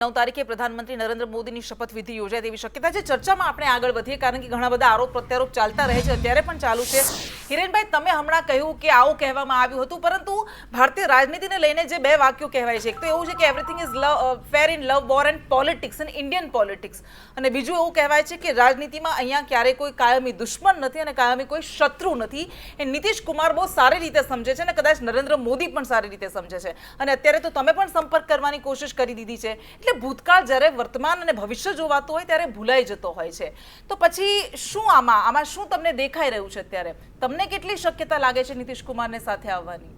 નવ તારીખે પ્રધાનમંત્રી નરેન્દ્ર મોદીની શપથવિધિ યોજાય તેવી શક્યતા છે. ચર્ચામાં આપણે આગળ વધીએ. કારણ કે ઘણા બધા આરોપ પ્રત્યારોપ ચાલતા રહે છે. અત્યારે પણ ચાલુ છે. હિરેનભાઈ, તમે હમણાં કહ્યું કે આવું કહેવામાં આવ્યું હતું, પરંતુ ભારતીય રાજનીતિને લઈને જે બે વાક્યો કહેવાય છે. એક તો એવું છે કે everything is love fair in love war and politics in Indian politics અને બીજું એવું કહેવાય છે કે રાજનીતિમાં અહીંયા ક્યારેય કોઈ કાયમી દુશ્મન નથી અને કાયમી કોઈ શત્રુ નથી. એ નીતિશ કુમાર બહુ સારી રીતે સમજે છે અને કદાચ નરેન્દ્ર મોદી પણ સારી રીતે સમજે છે. અને અત્યારે તો તમે પણ સંપર્ક કરવાની કોશિશ કરી દીધી છે. એટલે ભૂતકાળ જ્યારે વર્તમાન અને ભવિષ્ય જોવાતું હોય ત્યારે ભૂલાઈ જતો હોય છે. તો પછી શું આમાં? આમાં શું તમને દેખાઈ રહ્યું છે અત્યારે? તમને કેટલી શક્યતા લાગે છે નીતિશ કુમારને સાથે આવવાની?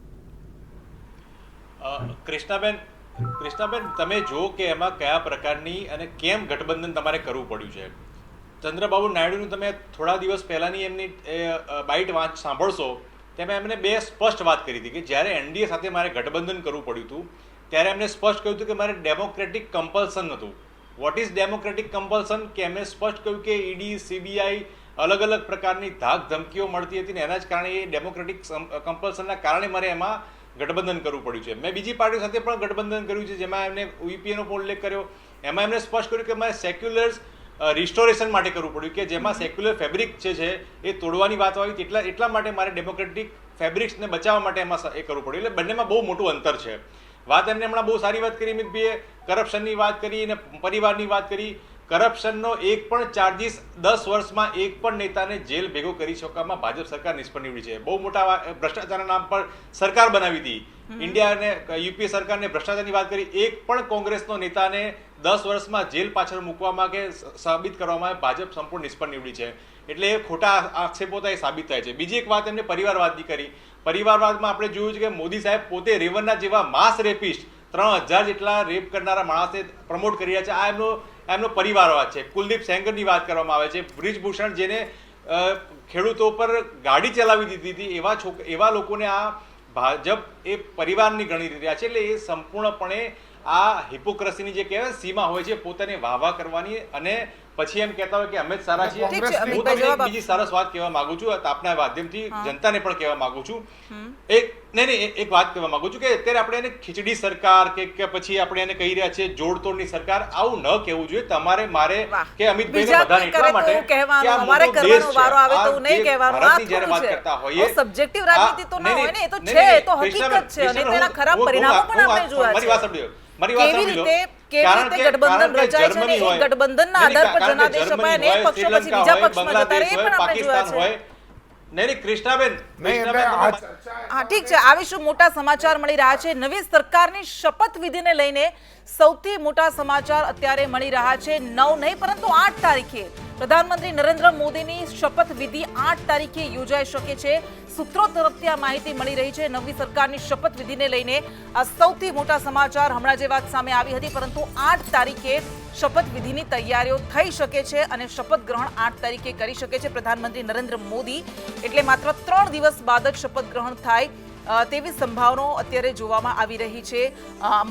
કૃષ્ણાબેન કૃષ્ણાબેન, તમે જો કે એમાં કયા પ્રકારની અને કેમ ગઠબંધન તમારે કરવું પડ્યું છે? ચંદ્રબાબુ નાયડુનું તમે થોડા દિવસ પહેલાની એમની બાઇટ વાંચ, સાંભળશો, તેમાં એમને બે સ્પષ્ટ વાત કરી હતી કે જ્યારે એનડીએ સાથે મારે ગઠબંધન કરવું પડ્યું હતું ત્યારે એમને સ્પષ્ટ કહ્યું હતું કે મારે ડેમોક્રેટિક કમ્પલ્સન હતું. વોટ ઇઝ ડેમોક્રેટિક કમ્પલ્સન કે એમણે સ્પષ્ટ કહ્યું કે ઈડી, સીબીઆઈ અલગ અલગ પ્રકારની ધાક ધમકીઓ મળતી હતી ને એના જ કારણે એ ડેમોક્રેટિક કમ્પલ્સનના કારણે મારે એમાં ગઠબંધન કરવું પડ્યું છે. મેં બીજી પાર્ટીઓ સાથે પણ ગઠબંધન કર્યું છે, જેમાં એમને યુપીએનો પણ ઉલ્લેખ કર્યો. એમાં એમણે સ્પષ્ટ કર્યું કે મારે સેક્યુલર્સ રિસ્ટોરેશન માટે કરવું પડ્યું કે જેમાં સેક્યુલર ફેબ્રિક જે છે એ તોડવાની વાત આવી એટલા એટલા માટે મારે ડેમોક્રેટિક ફેબ્રિક્સને બચાવવા માટે એમાં એ કરવું પડ્યું. એટલે બંનેમાં બહુ મોટું અંતર છે. વાત એમને હમણાં બહુ સારી વાત કરી અમિતભાઈએ કરપ્શનની વાત કરી અને પરિવારની વાત કરી. કરપ્શનનો એક પણ ચાર્જિસ દસ વર્ષમાં એક પણ નેતાને જેલ ભેગો કરી શકવામાં ભાજપ સરકાર નિષ્ફળ નીવડી છે. બહુ મોટા ભ્રષ્ટાચારના નામ પર સરકાર બનાવી હતી. ઇન્ડિયા અને યુપીએ સરકારને ભ્રષ્ટાચારની વાત કરી. એક પણ કોંગ્રેસનો નેતાને દસ વર્ષમાં જેલ પાછળ મૂકવામાં કે સાબિત કરવામાં ભાજપ સંપૂર્ણ નિષ્ફળ નીવડી છે. એટલે એ ખોટા આક્ષેપો થાય સાબિત થાય છે. બીજી એક વાત એમને પરિવારવાદની કરી. પરિવારવાદમાં આપણે જોયું છે કે મોદી સાહેબ પોતે રેવનના જેવા માસ રેપિસ્ટ ત્રણ હજાર જેટલા રેપ કરનારા માણસને પ્રમોટ કરી રહ્યા છે. આ એમનો એમનો પરિવારવાદ છે. કુલદીપ સેંગરની વાત કરવામાં આવે છે. બ્રિજભૂષણ જેને ખેડૂતો પર ગાડી ચલાવી દીધી હતી, એવા છોક, એવા લોકોને આ ભાજપ એ પરિવારની ગણી રહ્યા છે. એટલે એ સંપૂર્ણપણે આ હિપોક્રસીની જે કહેવાય સીમા હોય છે પોતાને વાહવા કરવાની અને પછી એમ કહેતા હોય કે અમે જ સારા છીએ. હું તમને બીજી સરસ વાત કહેવા માંગુ છું. આપના માધ્યમથી જનતાને પણ કહેવા માંગુ છું. એક નહીં નહીં એક- વાત કહેવા માંગુ છું કે અત્યારે આપણે એને ખીચડી સરકાર કે પછી આપણે એને કહી રહ્યા છે જોડતોડની સરકાર આવું ન કહેવું જોઈએ. તમારે મારે કે અમિતભાઈને બધાને એટલા માટે કે અમારે કરવાનો વારો આવે તો નહીં કહેવાનું. આ જ્યારે વાત કરતા હોઈએ સબ્જેક્ટિવ રાજનીતિ તો ન હોય ને, એ તો છે, એ તો હકીકત છે, અને તેના ખરાબ પરિણામો પણ આપણે જોયા છે મારી વાત સમજો મારી વાત સાંભળી કેવી કારણ રીતે ગઠબંધન રચાય છે અને જર્મની ગઠબંધનના આધાર પર જનાદેશ અપાય અને એક પક્ષો પછી બીજા પક્ષમાં જતા રહે, એ પણ આપણે જોયા છે. નહીં નહીં કૃષ્ણાબેન નહીં એટલે કૃષ્ણાબેન, આ તમે- ચર્ચા હા ઠીક છે. આવીશું મોટા સમાચાર મળી રહ્યા છે? નવી સરકારની શપથ વિધિને લઈને સૌથી મોટા સમાચાર અત્યારે મળી રહ્યા છે. નવ નહીં પરંતુ આઠ તારીખે. પ્રધાનમંત્રી નરેન્દ્ર મોદીની શપથવિધિ આઠ તારીખે યોજાઈ શકે છે. સૂત્રો તરફથી આ માહિતી મળી રહી છે. નવી સરકારની શપથવિધિને લઈને આ સૌથી મોટા સમાચાર હમણાં જે વાત સામે આવી હતી, પરંતુ આઠ તારીખે શપથવિધિની તૈયારીઓ થઈ શકે છે અને શપથ ગ્રહણ આઠ તારીખે કરી શકે છે પ્રધાનમંત્રી નરેન્દ્ર મોદી. એટલે માત્ર ત્રણ દિવસ બાદ જ શપથ ગ્રહણ થાય તેવી સંભાવનાઓ અત્યારે જોવામાં આવી રહી છે.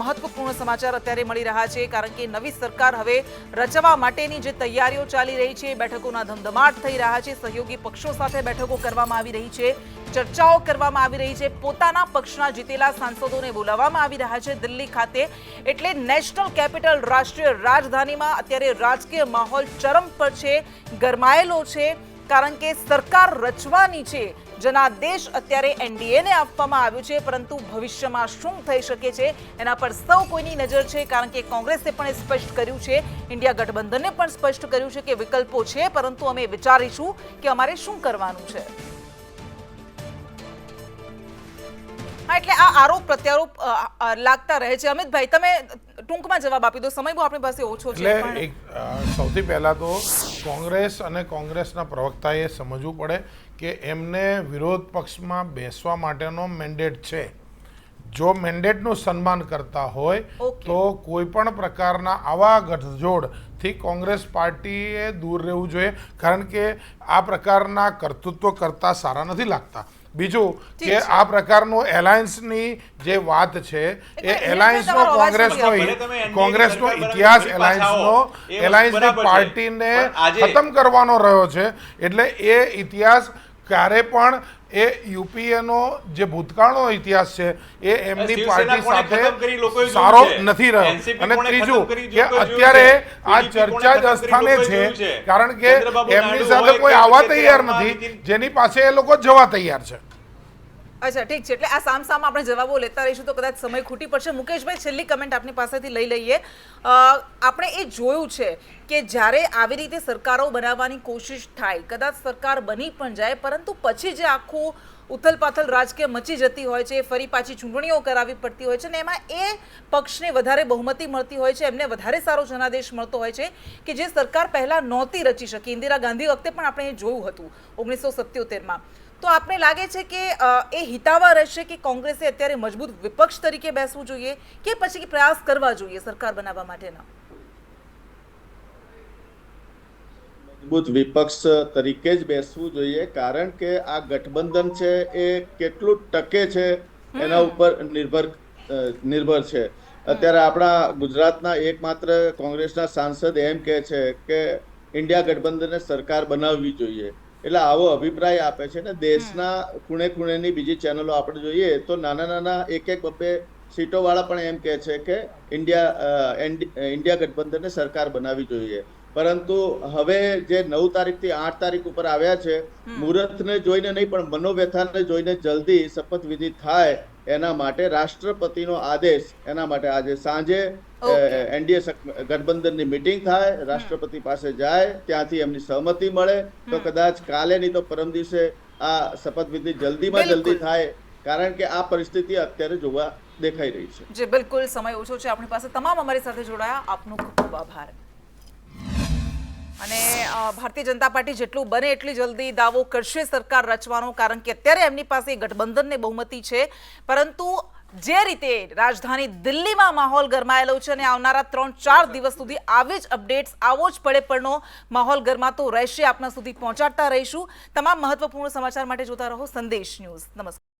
મહત્વપૂર્ણ સમાચાર અત્યારે મળી રહ્યા છે, કારણ કે નવી સરકાર હવે રચવા માટેની જે તૈયારીઓ ચાલી રહી છે, બેઠકોના ધમધમાટ થઈ રહ્યા છે, સહયોગી પક્ષો સાથે બેઠકો કરવામાં આવી રહી છે, ચર્ચાઓ કરવામાં આવી રહી છે, પોતાના પક્ષના જીતેલા સાંસદોને બોલાવવામાં આવી રહ્યા છે દિલ્હી ખાતે. એટલે નેશનલ કેપિટલ રાષ્ટ્રીય રાજધાનીમાં અત્યારે રાજકીય માહોલ ચરમ પર છે, ગરમાયેલો છે, કારણ કે સરકાર રચવાની છે જનાદેશ અત્યારે એનડીએને આપવામાં આવ્યું છે, પરંતુ ભવિષ્યમાં શું થઈ શકે છે એના પર સૌ કોઈની નજર છે, કારણ કે કોંગ્રેસે પણ સ્પષ્ટ કર્યું છે, ઇન્ડિયા ગઠબંધને પણ સ્પષ્ટ કર્યું છે કે વિકલ્પો છે, પરંતુ અમે વિચારીશું કે અમારે શું કરવાનું છે. એટલે આ આરોપ, પ્રત્યારોપ લાગતા રહે છે. અમિતભાઈ, તમે ટૂંકમાં જવાબ આપી દો. સમય બહુ આપણી પાસે ઓછો છે એટલે એક સૌથી પહેલા તો કોંગ્રેસ અને કોંગ્રેસના પ્રવક્તાએ સમજવું પડે કે એમને વિરોધ પક્ષમાં બેસવા માટેનો મેન્ડેટ છે. જો મેન્ડેટનું સન્માન કરતા હોય તો કોઈ પણ પ્રકારના આવા ગઠજોડથી કોંગ્રેસ પાર્ટીએ દૂર રહેવું જોઈએ. કારણ કે આ પ્રકારના કર્તૃત્વ કરતા સારા નથી લાગતા. બીજું કે આ પ્રકારનું એલાયન્સની જે વાત છે એ એલાયન્સનો કોંગ્રેસનો કોંગ્રેસનો ઇતિહાસ. એલાયન્સનો એલાયન્સની પાર્ટીને ખતમ કરવાનો રહ્યો છે. એટલે એ ઇતિહાસ ક્યારે પણ એ યુપીએનો જે ભૂતકાળનો ઇતિહાસ છે એ એમની પાર્ટી સાથે સારો નથી રહ્યો. અને ત્રીજું કે અત્યારે આ ચર્ચા જ અસ્થાને છે કારણ કે એમની સાથે કોઈ આવવા તૈયાર નથી. જેની પાસે એ લોકો જવા તૈયાર છે. અચ્છા, ઠીક છે. એટલે આ સામ સામ આપણે જવાબો લેતા રહીશું તો કદાચ સમય ખૂટી પડશે. મુકેશભાઈ, છેલ્લી કમેન્ટ આપની પાસેથી લઈ લઈએ. આપણે એ જોયું છે કે જ્યારે આવી રીતે સરકારો બનાવવાની કોશિશ થાય, કદાચ સરકાર બની પણ જાય, પરંતુ પછી જે આખું ઉથલપાથલ રાજકીય મચી જતી હોય છે, ફરી પાછી ચૂંટણીઓ કરાવવી પડતી હોય છે, ને એમાં એ પક્ષને વધારે બહુમતી મળતી હોય છે, એમને વધારે સારો જનાદેશ મળતો હોય છે કે જે સરકાર પહેલાં નહોતી રચી શકી. ઇન્દિરા ગાંધી વખતે પણ આપણે એ જોયું હતું, ઓગણીસો સત્યોતેરમાં. તો આપને લાગે છે કે એ હિતાવા રહેશે કે કોંગ્રેસે અત્યારે મજબૂત વિપક્ષ તરીકે બેસવું જોઈએ કે પછી પ્રયાસ કરવા જોઈએ સરકાર બનાવવા માટેના? મજબૂત વિપક્ષ તરીકે જ બેસવું જોઈએ કારણ કે આ ગઠબંધન છે એ કેટલું ટકે છે એના ઉપર નિર્ભર નિર્ભર છે. અત્યારે આપણા ગુજરાતના એકમાત્ર કોંગ્રેસના સાંસદ એમ કહે છે કે ઇન્ડિયા ગઠબંધનને સરકાર બનાવવી જોઈએ. એટલે આવો અભિપ્રાય આપે છે ને દેશના ખૂણે ખૂણેની બીજી ચેનલો આપણે જોઈએ તો નાના નાના એક એક બબ્બે સીટો વાળા પણ એમ કહે છે કે ઇન્ડિયા ઇન્ડિયા ગઠબંધનને સરકાર બનાવવી જોઈએ. પરંતુ હવે જે નવ તારીખથી આઠ તારીખ ઉપર આવ્યા છે મુહૂર્તને જોઈને નહીં પણ મનોવ્યથાને જોઈને જલ્દી શપથવિધિ થાય એના માટે રાષ્ટ્રપતિનો આદેશ એના માટે આજે સાંજે એનડીએ ગઠબંધનની મિટિંગ થાય રાષ્ટ્રપતિ પાસે જાય ત્યાંથી એમની સહમતિ મળે. તો કદાચ કાલે નહીં તો પરમ દિવસે આ શપથવિધિ જલ્દીમાં જલ્દી થાય કારણ કે આ પરિસ્થિતિ અત્યારે જોવા દેખાઈ રહી છે. જે બિલકુલ સમય ઓછો છે આપણી પાસે. તમામ અમારી સાથે જોડાયા. આપનો ખૂબ ખૂબ આભાર. અને ભારતીય જનતા પાર્ટી જેટલું બને એટલી જલ્દી દાવો કરશે સરકાર રચવાનો, કારણ કે અત્યારે એમની પાસે ગઠબંધનને બહુમતી છે. પરંતુ જે રીતે રાજધાની દિલ્હીમાં માહોલ ગરમાયેલો છે અને આવનારા ત્રણ ચાર દિવસ સુધી આવી જ અપડેટ્સ, આવો જ પડે પડનો માહોલ ગરમાતો રહેશે. આપના સુધી પહોંચાડતા રહીશું. તમામ મહત્વપૂર્ણ સમાચાર માટે જોતા રહો સંદેશ ન્યૂઝ. નમસ્કાર.